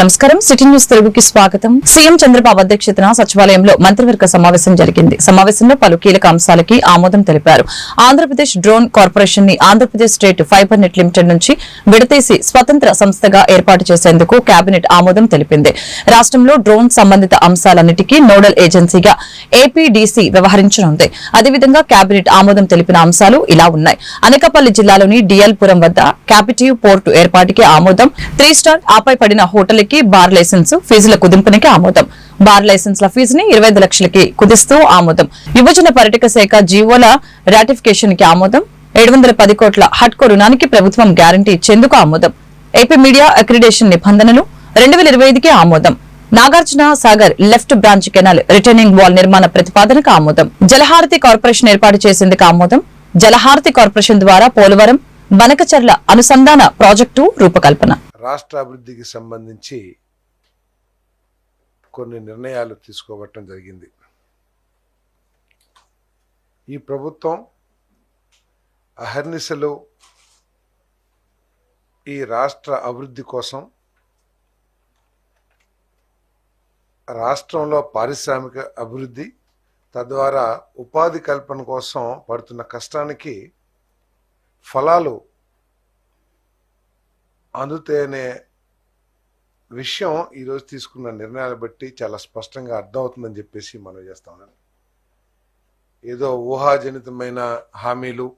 నమస్కారం. City news తెలుగుకి స్వాగతం. సీఎం చంద్రబాబు అధ్యక్షతన సచివాలయంలో మంత్రివర్గ సమావేశం జరిగింది. సమావేశంలో పలు కీలక అంశాలకి ఆమోదం తెలిపారు. Andhra Pradesh drone కార్పొరేషన్ని Andhra Pradesh state fibre net limited నుంచి విడతీసి స్వతంత్ర సంస్థగా ఏర్పాటు చేసేందుకు కేబినెట్ ఆమోదం తెలిపింది. రాష్ట్రంలో డ్రోన్ సంబంధిత అంశాలన్నిటికీ నోడల్ ఏజెన్సీగా ఏపీడీసీ వ్యవహరించనుంది. అదేవిధంగా కేబినెట్ ఆమోదం తెలిపిన అంశాలు ఇలా ఉన్నాయి. అనకాపల్లి జిల్లాలోని డిఎల్పురం వద్ద క్యాపిటివ్ పోర్టు ఏర్పాటుకి ఆమోదం. త్రీ స్టార్ ఆపై పడిన లక్షలకి బార్ లైసెన్స్ ఫీజుల కుదింపునికి ఆమోదం. బార్ లైసెన్స్ల ఫీజుని ఇరవై ఐదు లక్షలకి కుదిస్తూ ఆమోదం. యువజన పర్యటక శాఖ జీవోల రాటిఫికేషన్కి ఆమోదం. ఏడు వందల పది కోట్ల హట్కో రుణానికి ప్రభుత్వం గ్యారంటీ ఇచ్చేందుకు ఆమోదం. ఏపీ మీడియా అక్రిడేషన్ నిబంధనలు రెండు వేల ఇరవై ఐదుకి ఆమోదం. Nagarjuna Sagar left branch canal returning wall నిర్మాణ ప్రతిపాదనకు ఆమోదం. జలహారతి కార్పొరేషన్ ఏర్పాటు చేసేందుకు ఆమోదం. జలహారతి కార్పొరేషన్ ద్వారా పోలవరం బనకచర్ల అనుసంధాన ప్రాజెక్టు రూపకల్పన. రాష్ట్ర అభివృద్ధికి సంబంధించి కొన్ని నిర్ణయాలు తీసుకోవటం జరిగింది. ఈ ప్రభుత్వం అహర్నిశలు ఈ రాష్ట్ర అభివృద్ధి కోసం రాష్ట్రంలో పారిశ్రామిక అభివృద్ధి తద్వారా ఉపాధి కల్పన కోసం పడుతున్న కష్టానికి ఫలాలు అందుతేనే విషయం ఈరోజు తీసుకున్న నిర్ణయాలు బట్టి చాలా స్పష్టంగా అర్థమవుతుందని చెప్పేసి మనం చేస్తామని ఏదో ఊహాజనితమైన హామీలు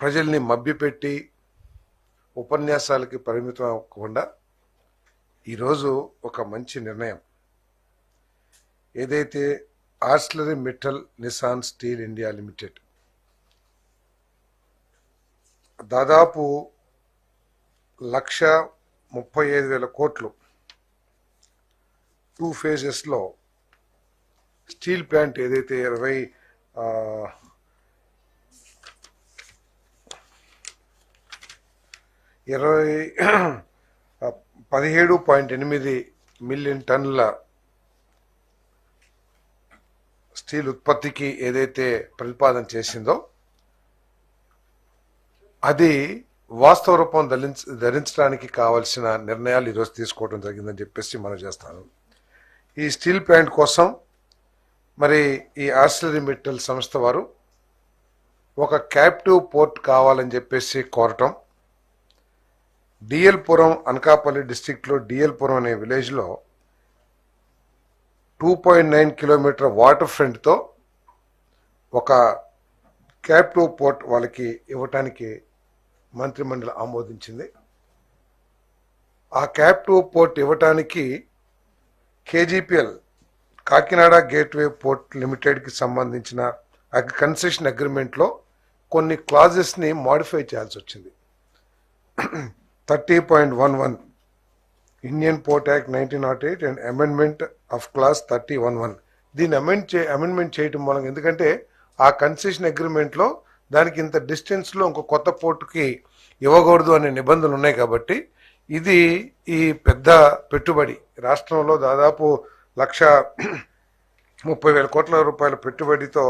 ప్రజల్ని మభ్యపెట్టి ఉపన్యాసాలకి పరిమితం అవ్వకుండా ఈరోజు ఒక మంచి నిర్ణయం. ఏదైతే Arcelor Mittal Nippon steel India limited. దాదాపు లక్ష ముప్పై ఐదు వేల కోట్లు టూ ఫేజెస్లో స్టీల్ ప్లాంట్ ఏదైతే ఇరవై ఇరవై పదిహేడు పాయింట్ ఎనిమిది మిలియన్ టన్నుల స్టీల్ ఉత్పత్తికి ఏదైతే ప్రతిపాదన చేసిందో అది వాస్తవ రూపం ధరించ ధరించడానికి కావలసిన నిర్ణయాలు ఈరోజు తీసుకోవడం జరిగిందని చెప్పేసి మనం చేస్తాను. ఈ స్టీల్ ప్లాంట్ కోసం మరి ఈ ఆర్సిలరీ మెటల్ సంస్థ వారు ఒక క్యాప్టివ్ పోర్ట్ కావాలని చెప్పేసి కోరటం. డిఎల్ పురం అనకాపల్లి డిస్టిక్లో డిఎల్ పురం అనే విలేజ్లో two point nine kilometre water ఫ్రంట్తో ఒక క్యాప్టివ్ పోర్ట్ వాళ్ళకి ఇవ్వటానికి మంత్రిమండలి ఆమోదించింది. ఆ క్యాప్టివ్ పోర్ట్ ఇవ్వటానికి కేజీపీఎల్ కాకినాడ గేట్వే పోర్ట్ లిమిటెడ్కి సంబంధించిన కన్సెషన్ అగ్రిమెంట్లో కొన్ని క్లాజెస్ని మాడిఫై చేయాల్సి వచ్చింది. Thirty point one one Indian port act nineteen nought eight and amendment of clause thirty one one దీన్ని అమెండ్ చే అమెండ్మెంట్ చేయటం మూలంగా ఎందుకంటే ఆ కన్సెషన్ అగ్రిమెంట్లో దానికి ఇంత డిస్టెన్స్లో ఇంకో కొత్త పోర్టుకి ఇవ్వకూడదు అనే నిబంధనలు ఉన్నాయి కాబట్టి ఇది ఈ పెద్ద పెట్టుబడి. రాష్ట్రంలో దాదాపు లక్ష ముప్పై వేల కోట్ల రూపాయల పెట్టుబడితో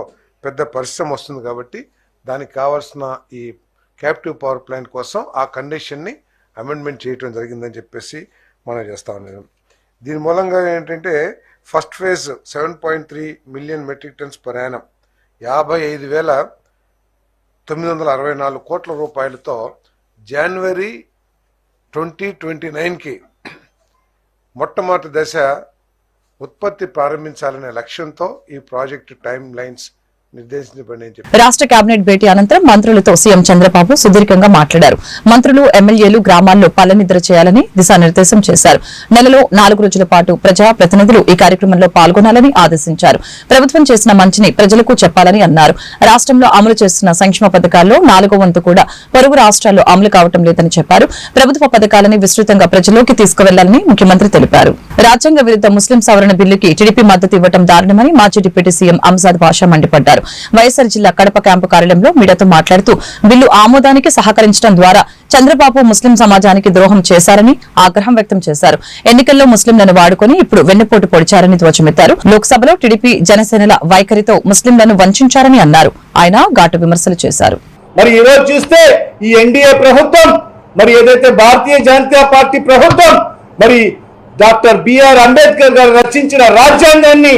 పెద్ద పరిశ్రమ వస్తుంది కాబట్టి దానికి కావాల్సిన ఈ క్యాప్టివ్ పవర్ ప్లాంట్ కోసం ఆ కండిషన్ని అమెండ్మెంట్ చేయటం జరిగిందని చెప్పేసి మనం చేస్తా ఉన్నాం. దీని మూలంగా ఏంటంటే first phase seven point three million metric tons per annum యాభై ఐదు వేల తొమ్మిది వందల అరవై నాలుగు కోట్ల రూపాయలతో జనవరి ట్వంటీ ట్వంటీ నైన్కి మొట్టమొదటి దశ ఉత్పత్తి ప్రారంభించాలనే లక్ష్యంతో ఈ ప్రాజెక్టు టైం లైన్స్ రాష్ట్ర కేబినెట్ భేటీ అనంతరం మంత్రులతో సీఎం చంద్రబాబు సుదీర్ఘంగా మాట్లాడారు. మంత్రులు ఎమ్మెల్యేలు గ్రామాల్లో పల్లనిద్ర చేయాలని దిశానిర్దేశం చేశారు. నెలలో నాలుగు రోజుల పాటు ప్రజా ప్రతినిధులు ఈ కార్యక్రమంలో పాల్గొనాలని ఆదేశించారు. ప్రభుత్వం చేసిన మంచిని ప్రజలకు చెప్పాలని అన్నారు. రాష్ట్రంలో అమలు చేస్తున్న సంక్షేమ పథకాల్లో నాలుగో వంతు కూడా పొరుగు రాష్ట్రాల్లో అమలు కావటం లేదని చెప్పారు. ప్రభుత్వ పథకాలని విస్తృతంగా ప్రజల్లోకి తీసుకువెళ్ళాలని ముఖ్యమంత్రి తెలిపారు. రాజ్యాంగ విరుద్ధ ముస్లిం సవరణ బిల్లుకి టీడీపీ మద్దతు ఇవ్వడం దారుణమని మాజీ డిప్యూటీ సీఎం అంజాద్ బాషా మండిపడ్డారు. వైఎస్సార్ జిల్లా కడప క్యాంపు కార్యాలయంలో మీడియాతో మాట్లాడుతూ బిల్లు ఆమోదానికి సహకరించడం ద్వారా చంద్రబాబు ముస్లిం సమాజానికి ద్రోహం చేశారని ఆగ్రహం వ్యక్తం చేశారు. ఎన్నికల్లో ముస్లింలను వాడుకొని ఇప్పుడు వెన్నుపోటు పొడిచారని ధ్వజమెత్తారు. లోక్సభలో టీడీపీ జనసేనల వైఖరితో ముస్లింలను వంచారని అన్నారు. ఆయన ఘాటు విమర్శలు చేశారు. మరి ఈరోజు చూస్తే ఈ ఎన్డీఏ ప్రభుత్వం మరి ఏదైతే భారతీయ జనతా పార్టీ ప్రభుత్వం మరి డాక్టర్ బిఆర్ అంబేద్కర్ గారు రచించిన రాజ్యాంగాన్ని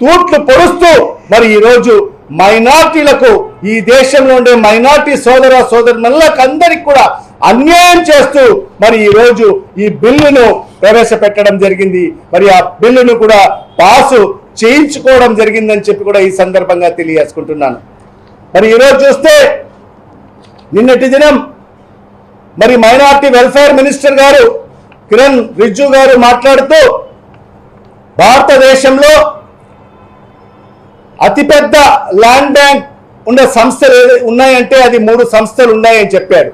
తూట్లు పొడుస్తూ మరి రోజు మైనార్టీలకు ఈ దేశంలో ఉండే మైనార్టీ సోదర సోదరులకు అందరికి కూడా అన్యాయం చేస్తూ మరి ఈరోజు ఈ బిల్లును ప్రవేశపెట్టడం జరిగింది. మరి ఆ బిల్లును కూడా పాసు చేయించుకోవడం జరిగిందని చెప్పి కూడా ఈ సందర్భంగా తెలియజేసుకుంటున్నాను. మరి ఈరోజు చూస్తే నిన్నటి దినం మరి మైనార్టీ వెల్ఫేర్ మినిస్టర్ గారు కిరణ్ రిజ్జు గారు మాట్లాడుతూ భారతదేశంలో అతిపెద్ద ల్యాండ్ బ్యాంక్ ఉన్న సంస్థలు ఏది- ఉన్నాయంటే అది మూడు సంస్థలు ఉన్నాయని చెప్పారు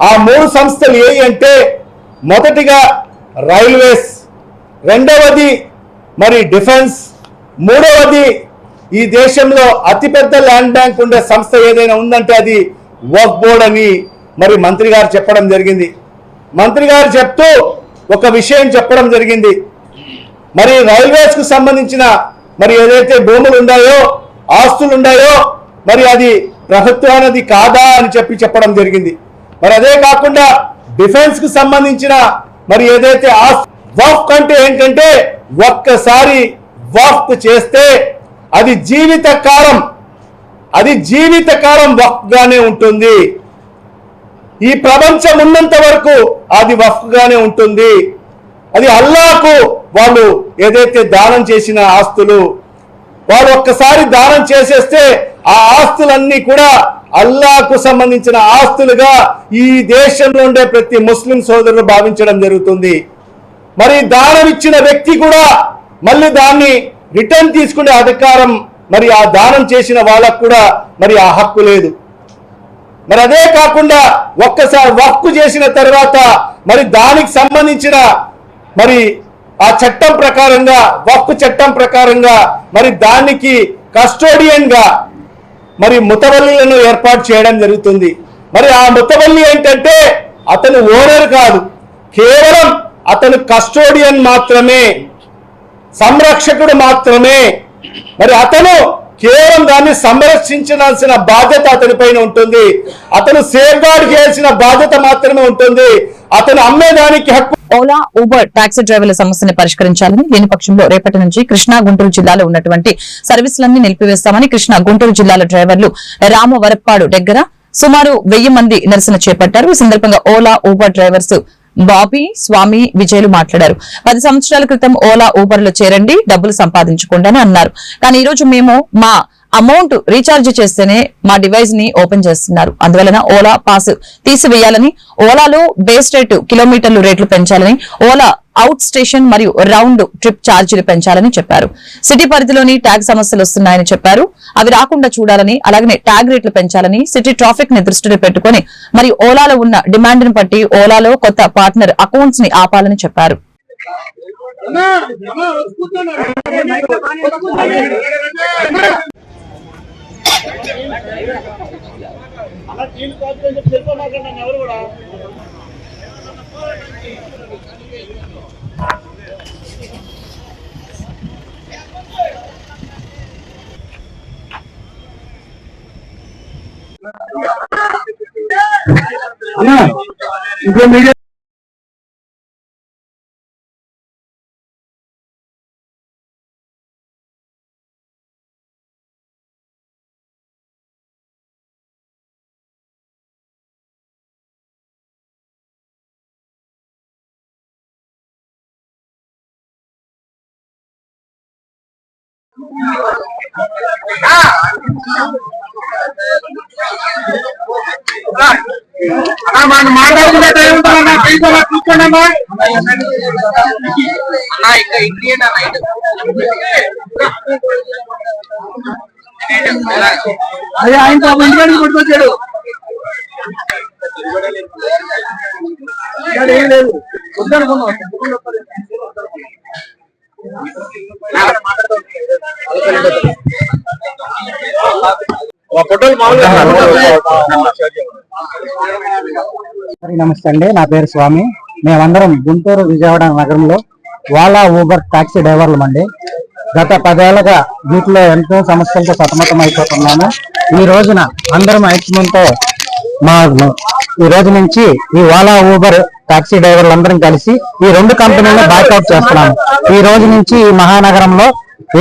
ఆ మూడు సంస్థలు ఏవి అంటే మొదటిగా రైల్వేస్ రెండవది మరి డిఫెన్స్ మూడవది ఈ దేశంలో అతిపెద్ద ల్యాండ్ బ్యాంక్ ఉండే సంస్థ ఏదైనా ఉందంటే అది వర్క్ బోర్డ్ అని మరి మంత్రి గారు చెప్పడం జరిగింది. మంత్రి గారు చెప్తూ ఒక విషయం చెప్పడం జరిగింది. మరి రైల్వేస్కు సంబంధించిన మరి ఏదైతే భూములు ఉన్నాయో ఆస్తులు ఉన్నాయో మరి అది ప్రభుత్వానది కాదా అని చెప్పి చెప్పడం జరిగింది. మరి అదే కాకుండా డిఫెన్స్కు సంబంధించిన మరి ఏదైతే వఫ్ అంటే ఏంటంటే ఒక్కసారి వఫ్ చేస్తే అది జీవిత కాలం అది జీవిత కాలం గానే ఉంటుంది. ఈ ప్రపంచం ఉన్నంత వరకు అది వఫ్గానే ఉంటుంది. అది అల్లాకు వాళ్ళు ఏదైతే దానం చేసిన ఆస్తులు వాళ్ళు ఒక్కసారి దానం చేసేస్తే ఆ ఆస్తులన్నీ కూడా అల్లాకు సంబంధించిన ఆస్తులుగా ఈ దేశంలో ఉండే ప్రతి ముస్లిం సోదరులు భావించడం జరుగుతుంది. మరి దానం ఇచ్చిన వ్యక్తి కూడా మళ్ళీ దాన్ని రిటర్న్ తీసుకునే అధికారం మరి ఆ దానం చేసిన వాళ్ళకు కూడా మరి ఆ హక్కు లేదు. మరి అదే కాకుండా ఒక్కసారి వర్క్ చేసిన తర్వాత మరి దానికి సంబంధించిన మరి ఆ చట్టం ప్రకారంగా వక్కు చట్టం ప్రకారంగా మరి దానికి కస్టోడియన్గా మరి ముతవల్లిలను ఏర్పాటు చేయడం జరుగుతుంది. మరి ఆ ముతవల్లి ఏంటంటే అతను ఓనర్ కాదు. కేవలం అతను కస్టోడియన్ మాత్రమే సంరక్షకుడు మాత్రమే. మరి అతను కేవలం దాన్ని సంరక్షించాల్సిన బాధ్యత అతని పైన ఉంటుంది. అతను సేఫ్ గార్డ్ చేయాల్సిన బాధ్యత మాత్రమే ఉంటుంది. అతను అమ్మేదానికి హక్కు ఓలా ఊబర్ టాక్సీ డ్రైవర్ల సమస్యను పరిష్కరించాలని లేని పక్షంలో రేపటి నుంచి కృష్ణా గుంటూరు జిల్లాలో ఉన్నటువంటి సర్వీసులన్నీ నిలిపివేస్తామని కృష్ణా గుంటూరు జిల్లాల డ్రైవర్లు రామవరప్పాడు దగ్గర సుమారు వెయ్యి మంది నిరసన చేపట్టారు. ఈ సందర్భంగా Ola Uber drivers Bobby Swamy విజయ్లు మాట్లాడారు. పది సంవత్సరాల క్రితం ఓలా ఊబర్లో చేరండి డబ్బులు సంపాదించుకోండి అని అన్నారు. కానీ ఈ రోజు మేము మా అమౌంట్ రీఛార్జ్ చేస్తేనే మా డివైస్ని ఓపెన్ చేస్తున్నారు. అందువలన ఓలా పాస్ తీసివేయాలని ఓలాలో బేస్ రేటు కిలోమీటర్లు రేట్లు పెంచాలని ఓలా అవుట్ స్టేషన్ మరియు రౌండ్ ట్రిప్ ఛార్జీలు పెంచాలని చెప్పారు. సిటీ పరిధిలోని ట్యాగ్ సమస్యలు వస్తున్నాయని చెప్పారు. అవి రాకుండా చూడాలని అలాగే ట్యాగ్ రేట్లు పెంచాలని సిటీ ట్రాఫిక్ని దృష్టిలో పెట్టుకుని మరి ఓలాలో ఉన్న డిమాండ్ను బట్టి ఓలాలో కొత్త పార్ట్నర్ అకౌంట్స్ని ఆపాలని చెప్పారు. అలా నీళ్ళు కాదు అని చెప్పి చెప్పమాకండి ఎవరు కూడా ఇంకో మీడియా మనం మాట్లాడుకునే టైం ఉంటుందన్నా తీసుకోమా కూర్చోండి అన్నా అన్నా ఇంటి అన్న అదే ఆయన పాపం ఇంటికాడికి కొట్టుకొచ్చాడు ఏం లేదు. వద్దనుకున్నాం. నమస్తే అండి. నా పేరు స్వామి. మేమందరం గుంటూరు విజయవాడ నగరంలో ఓలా ఊబర్ టాక్సీ డ్రైవర్లం అండి గత పదేళ్ళుగా వీటిలో ఎంతో సమస్యలతో సతమతం అయిపోతున్నాము ఈ రోజున అందరం ఐక్యంతో మా ఈ రోజు నుంచి ఈ ఓలా ఊబర్ టాక్సీ డ్రైవర్లు అందరం కలిసి ఈ రెండు కంపెనీలను బ్యాకౌట్ చేస్తున్నాము. ఈ రోజు నుంచి ఈ మహానగరంలో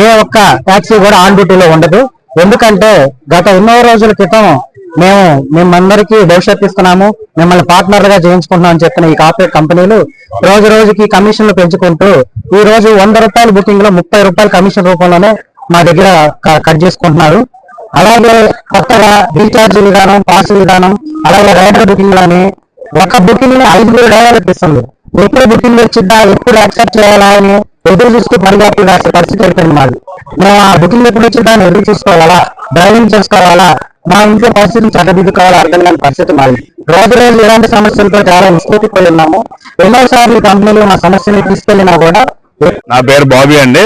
ఏ ఒక్క టాక్సీ కూడా ఆన్ డ్యూటీలో ఉండదు. ఎందుకంటే గత ఎన్నో రోజుల క్రితం మేము మేమందరికీ భవిష్యత్తు ఇస్తున్నాము. మిమ్మల్ని పార్ట్నర్గా చేయించుకుంటున్నాం అని చెప్పిన ఈ కార్పొరేట్ కంపెనీలు రోజు రోజుకి కమిషన్లు పెంచుకుంటూ ఈ రోజు వంద రూపాయల బుకింగ్లో ముప్పై రూపాయల కమిషన్ రూపంలోనే మా దగ్గర కట్ చేసుకుంటున్నారు. అలాగే కొత్తగా రీఛార్జ్ విధానం పాస్ విధానం అలాగే రైడర్ బుకింగ్ అని ఒక బుకింగ్ని ఐదుగురు డ్రైవర్లకు ఇస్తుంది ఎప్పుడు బుకింగ్ వచ్చిద్దా ఎప్పుడు యాక్సెప్ట్ చేయాలా అని ఎదురు చూస్తూ పరిగెత్తి రాసే పరిస్థితి అయిపోయింది మాది. మేము ఆ బుకింగ్ ఎప్పుడు వచ్చిందా అని ఎదురు చూసుకోవాలా? డ్రైవింగ్ చేసుకోవాలా? మా ఇంట్లో పరిస్థితిని చక్కదిద్దుకోవాలా? అర్థం కాని పరిస్థితి మాది. రోజు రోజు ఇలాంటి సమస్యలతో చాలా విస్తృతిపోయి ఉన్నాము. ఎన్నోసార్లు కంపెనీలు మా సమస్యని తీసుకెళ్ళినా కూడా నా పేరు బాబీ అండి.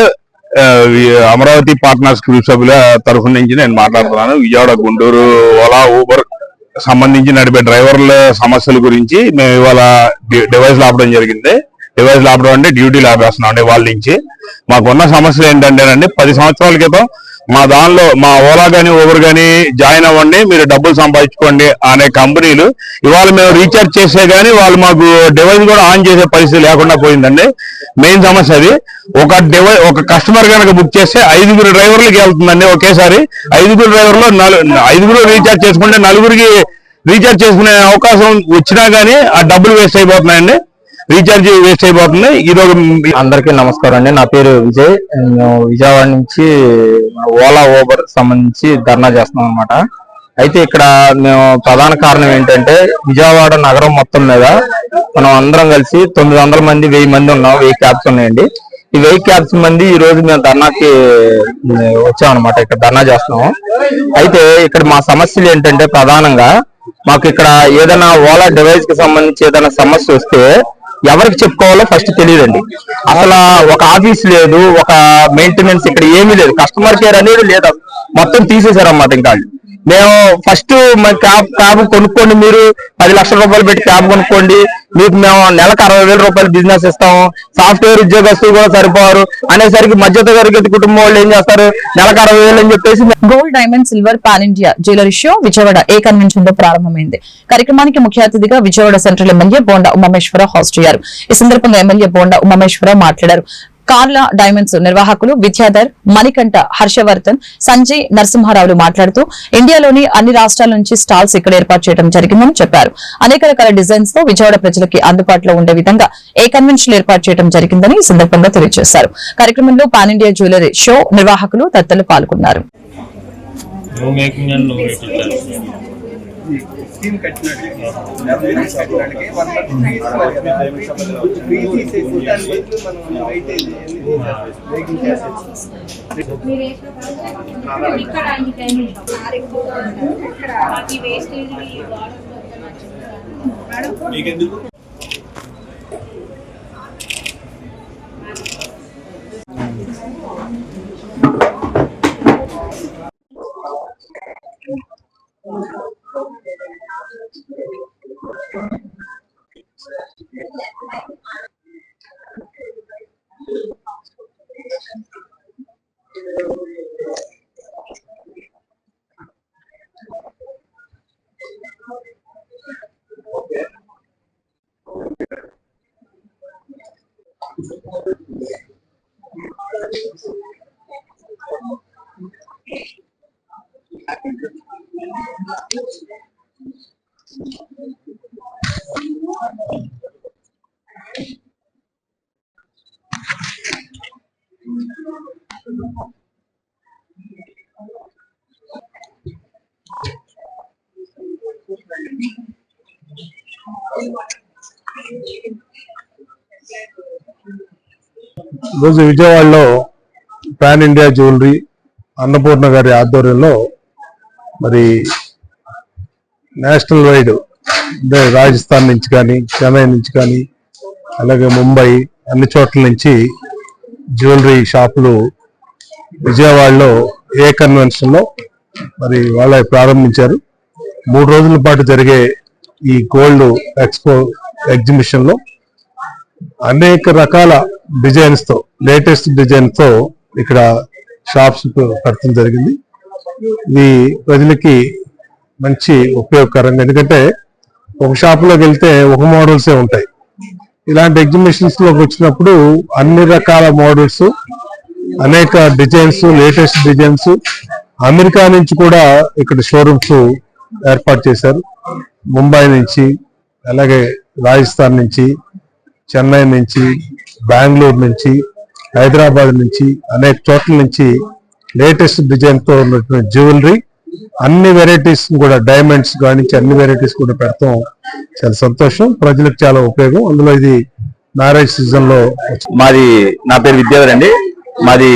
అమరావతి పార్ట్నర్స్ గ్రూప్ సభ్యుల తరఫు నుంచి నేను మాట్లాడుతున్నాను. విజయవాడ గుంటూరు ఓలా ఊబర్ సంబంధించి నడిపే డ్రైవర్ల సమస్యల గురించి మేము ఇవాళ డివైస్ లాపడం జరిగింది. డివైస్ లాపడం అంటే డ్యూటీ లాపేస్తున్నాం అండి వాళ్ళ నుంచి. మాకున్న సమస్యలు ఏంటంటేనండి పది సంవత్సరాల క్రితం మా దానిలో మా ఓలా కానీ ఊబర్ కానీ జాయిన్ అవ్వండి మీరు డబ్బులు సంపాదించుకోండి అనే కంపెనీలు. ఇవాళ మేము రీఛార్జ్ చేసే కానీ వాళ్ళు మాకు డివైస్ కూడా ఆన్ చేసే పరిస్థితి లేకుండా పోయిందండి. మెయిన్ సమస్య అది. ఒక డివై ఒక కస్టమర్ కనుక బుక్ చేస్తే ఐదుగురు డ్రైవర్లకి వెళ్తుందండి ఒకేసారి. ఐదుగురు డ్రైవర్లో నలు ఐదుగురు రీఛార్జ్ చేసుకుంటే నలుగురికి రీఛార్జ్ చేసుకునే అవకాశం వచ్చినా కానీ ఆ డబ్బులు వేస్ట్ అయిపోతున్నాయండి. రీఛార్జ్ వేస్ట్ అయిపోతుంది ఈరోజు అందరికీ నమస్కారం అండి. నా పేరు విజయ్. నేను విజయవాడ నుంచి ఓలా ఊబర్ సంబంధించి ధర్నా చేస్తున్నాం అనమాట అయితే ఇక్కడ మేము ప్రధాన కారణం ఏంటంటే విజయవాడ నగరం మొత్తం మీద మనం అందరం కలిసి తొమ్మిది వందల మంది వెయ్యి మంది ఉన్నాం. వెయ్యి క్యాబ్స్ ఉన్నాయండి. ఈ వెయ్యి క్యాబ్స్ మంది ఈ రోజు మేము ధర్నాకి వచ్చామన్నమాట ఇక్కడ ధర్నా చేస్తున్నాం అయితే ఇక్కడ మా సమస్యలు ఏంటంటే ప్రధానంగా మాకు ఇక్కడ ఏదైనా ఓలా డివైస్కి సంబంధించి ఏదైనా సమస్య వస్తే ఎవరికి చెప్పుకోవాలో ఫస్ట్ తెలియదండి. అసలు ఒక ఆఫీస్ లేదు ఒక మెయింటెనెన్స్ ఇక్కడ ఏమీ లేదు. కస్టమర్ కేర్ అనేది లేదు. మొత్తం తీసేశారన్నమాట ఇంకా వాళ్ళు. మేము ఫస్ట్ క్యాబ్ క్యాబ్ కొనుక్కోండి మీరు. పది లక్షల రూపాయలు పెట్టి క్యాబ్ కొనుక్కోండి. మీకు మేము నెలకు అరవై వేల రూపాయలు బిజినెస్ ఇస్తాము. సాఫ్ట్వేర్ ఉద్యోగస్తులు కూడా సరిపోరు. అనేసరికి మధ్య తరగతి కుటుంబం వాళ్ళు ఏం చేస్తారు? నెలకు అరవై వేలు అని చెప్పేసి gold diamond silver pan India jewellery show Vijayawada A కన్వెన్షన్లో ప్రారంభమైంది. కార్యక్రమానికి ముఖ్య అతిథిగా Vijayawada central MLA Bonda Umamaheswara host అయ్యారు. ఈ సందర్భంగా ఎమ్మెల్యే బోండా ఉమామేశ్వర మాట్లాడారు. కార్లా డైమండ్స్ నిర్వాహకులు విద్యాధర్ మణికంఠ హర్షవర్ధన్ సంజయ్ నరసింహారావులు మాట్లాడుతూ ఇండియాలోని అన్ని రాష్ట్రాల నుంచి స్టాల్స్ ఇక్కడ ఏర్పాటు చేయడం జరిగిందని చెప్పారు. అనేక రకాల డిజైన్స్తో విజయవాడ ప్రజలకి అందుబాటులో ఉండే విధంగా ఏ కన్వెన్షన్ ఏర్పాటు చేయడం జరిగిందని ఈ సందర్భంగా తెలియజేశారు. కార్యక్రమంలో పాన్ ఇండియా జ్యువెలరీ షో నిర్వాహకులు తదితరులు పాల్గొన్నారు. No making and no waiting charges. మీరు వేసిన పనులు ఇక్కడ అన్ని టైమింగ్ ఈ వేస్టేజ్ మేడం ఈరోజు విజయవాడలో పాన్ ఇండియా జ్యువెలరీ అన్నపూర్ణ గారి ఆధ్వర్యంలో మరి నేషనల్ వైడ్ అంటే రాజస్థాన్ నుంచి కానీ చెన్నై నుంచి కానీ అలాగే ముంబై అన్ని చోట్ల నుంచి జ్యువెలరీ షాపులు విజయవాడలో ఏ కన్వెన్షన్లో మరి వాళ్ళ ప్రారంభించారు. మూడు రోజుల పాటు జరిగే ఈ గోల్డ్ ఎక్స్పో ఎగ్జిబిషన్లో అనేక రకాల డిజైన్స్తో లేటెస్ట్ డిజైన్తో ఇక్కడ షాప్స్ పెట్టడం జరిగింది. ఇది ప్రజలకి మంచి ఉపయోగకరంగా ఎందుకంటే ఒక షాప్లోకి వెళ్తే ఒక మోడల్సే ఉంటాయి. ఇలాంటి ఎగ్జిబిషన్స్లోకి వచ్చినప్పుడు అన్ని రకాల మోడల్స్ అనేక డిజైన్స్ లేటెస్ట్ డిజైన్స్ అమెరికా నుంచి కూడా ఇక్కడ షోరూమ్స్ ఏర్పాటు చేశారు. ముంబై నుంచి అలాగే రాజస్థాన్ నుంచి చెన్నై నుంచి బెంగళూరు నుంచి హైదరాబాద్ నుంచి అనేక చోట్ల నుంచి లేటెస్ట్ డిజైన్తో ఉన్నటువంటి జ్యువెలరీ అన్ని వెరైటీస్ కూడా డైమండ్స్ కానించి అన్ని వెరైటీస్ కూడా పెడతాం. చాలా సంతోషం. ప్రజలకు చాలా ఉపయోగం. అందులో ఇది మ్యారేజ్ సీజన్లో మాది నా పేరు విద్యాధర్ అండి. మాది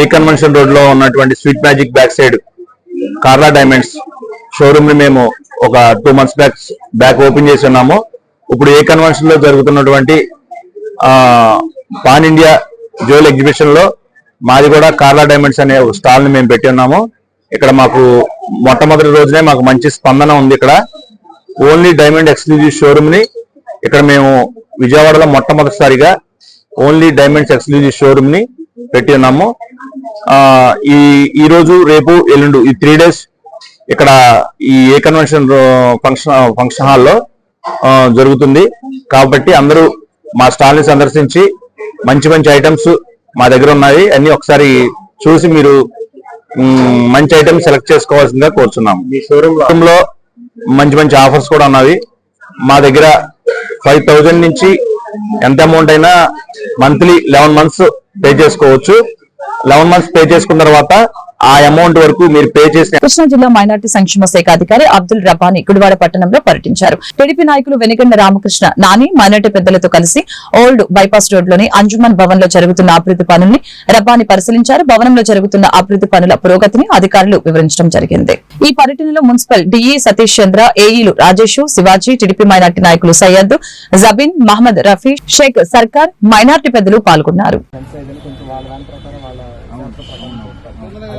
ఏ కన్వెన్షన్ రోడ్లో ఉన్నటువంటి స్వీట్ మ్యాజిక్ బ్యాక్ సైడ్ కార్లా డైమండ్స్ షోరూమ్ని మేము ఒక two months back back open చేసి ఉన్నాము. ఇప్పుడు ఏ కన్వెన్షన్లో జరుగుతున్నటువంటి పాన్ ఇండియా జ్యువెల్ ఎగ్జిబిషన్లో మాది కూడా కార్లా డైమండ్స్ అనే స్టాల్ని మేము పెట్టి ఉన్నాము. ఇక్కడ మాకు మొట్టమొదటి రోజునే మాకు మంచి స్పందన ఉంది ఇక్కడ. ఓన్లీ డైమండ్ ఎక్స్క్లూజివ్ షోరూమ్ని ఇక్కడ మేము విజయవాడలో మొట్టమొదటిసారిగా ఓన్లీ డైమండ్స్ ఎక్స్క్లూజివ్ షోరూమ్ని పెట్టి ఉన్నాము. ఈ ఈ రోజు రేపు ఎల్లుండు ఈ త్రీ డేస్ ఇక్కడ ఈ ఏ కన్వెన్షన్ ఫంక్షన్ ఫంక్షన్ హాల్లో జరుగుతుంది. కాబట్టి అందరూ మా స్టాల్ని సందర్శించి మంచి మంచి ఐటమ్స్ మా దగ్గర ఉన్నాయి. అన్ని ఒకసారి చూసి మీరు మంచి ఐటమ్స్ సెలెక్ట్ చేసుకోవాల్సిందిగా కోరుచున్నాం. ఈ షోరూమ్లో మంచి మంచి ఆఫర్స్ కూడా ఉన్నవి. మా దగ్గర ఫైవ్ థౌజండ్ నుంచి ఎంత అమౌంట్ అయినా మంత్లీ లెవెన్ మంత్స్ పే చేసుకోవచ్చు. లెవెన్ మంత్స్ పే చేసుకున్న తర్వాత ఆ అమౌంట్ వరకు మీరు పే చేసిన కృష్ణా జిల్లా మైనార్టీ సంక్షేమ శాఖ అధికారి అబ్దుల్ రబ్బాని గుడివాడ పట్టణంలో పర్యటించారు. టీడీపీ నాయకులు వెనిగండ రామకృష్ణ నాని మైనార్టీ పెద్దలతో కలిసి ఓల్డ్ బైపాస్ రోడ్లోని అంజుమన్ భవన్లో జరుగుతున్న అభివృద్ధి పనుల్ని రబ్బాని పరిశీలించారు. భవనంలో జరుగుతున్న అభివృద్ధి పనుల పురోగతిని అధికారులు వివరించడం జరిగింది. ఈ పర్యటనలో మున్సిపల్ డిఈ సతీష్ చంద్ర ఏఈలు రాజేష్ శివాజీ టీడీపీ మైనార్టీ నాయకులు సయ్యద్ జబీన్ మహమ్మద్ రఫీ షేక్ సర్కార్ మైనార్టీ పెద్దలు పాల్గొన్నారు.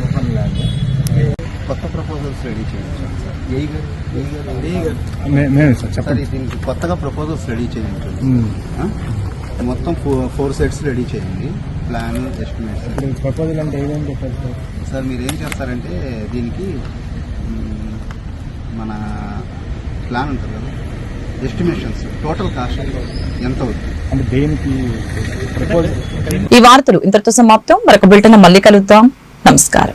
ఓపెన్ ల్యాండ్ కొత్త ప్రపోజల్స్ రెడీ చేయించాం సార్ దీనికి కొత్తగా ప్రపోజల్స్ రెడీ చేయించాం ఆ? మొత్తం ఫోర్ సెట్స్ రెడీ చేయండి. ప్లాన్ ఎస్టిమేట్స్ ప్రపోజల్ అంటే ఏమేమి చెప్పారు సార్? మీరు ఏం చేస్తారంటే దీనికి మన ప్లాన్ ఉంటుంది కదా? ఎస్టిమేషన్స్ టోటల్ కాస్ట్ ఎంత అవుతుంది? అంటే దేనికి ప్రపోజల్ ఈ వార్తలు ఇంతటితో సమాప్తం. మరొక బిల్టన్ మళ్ళీ కలుద్దాం. నమస్కారం.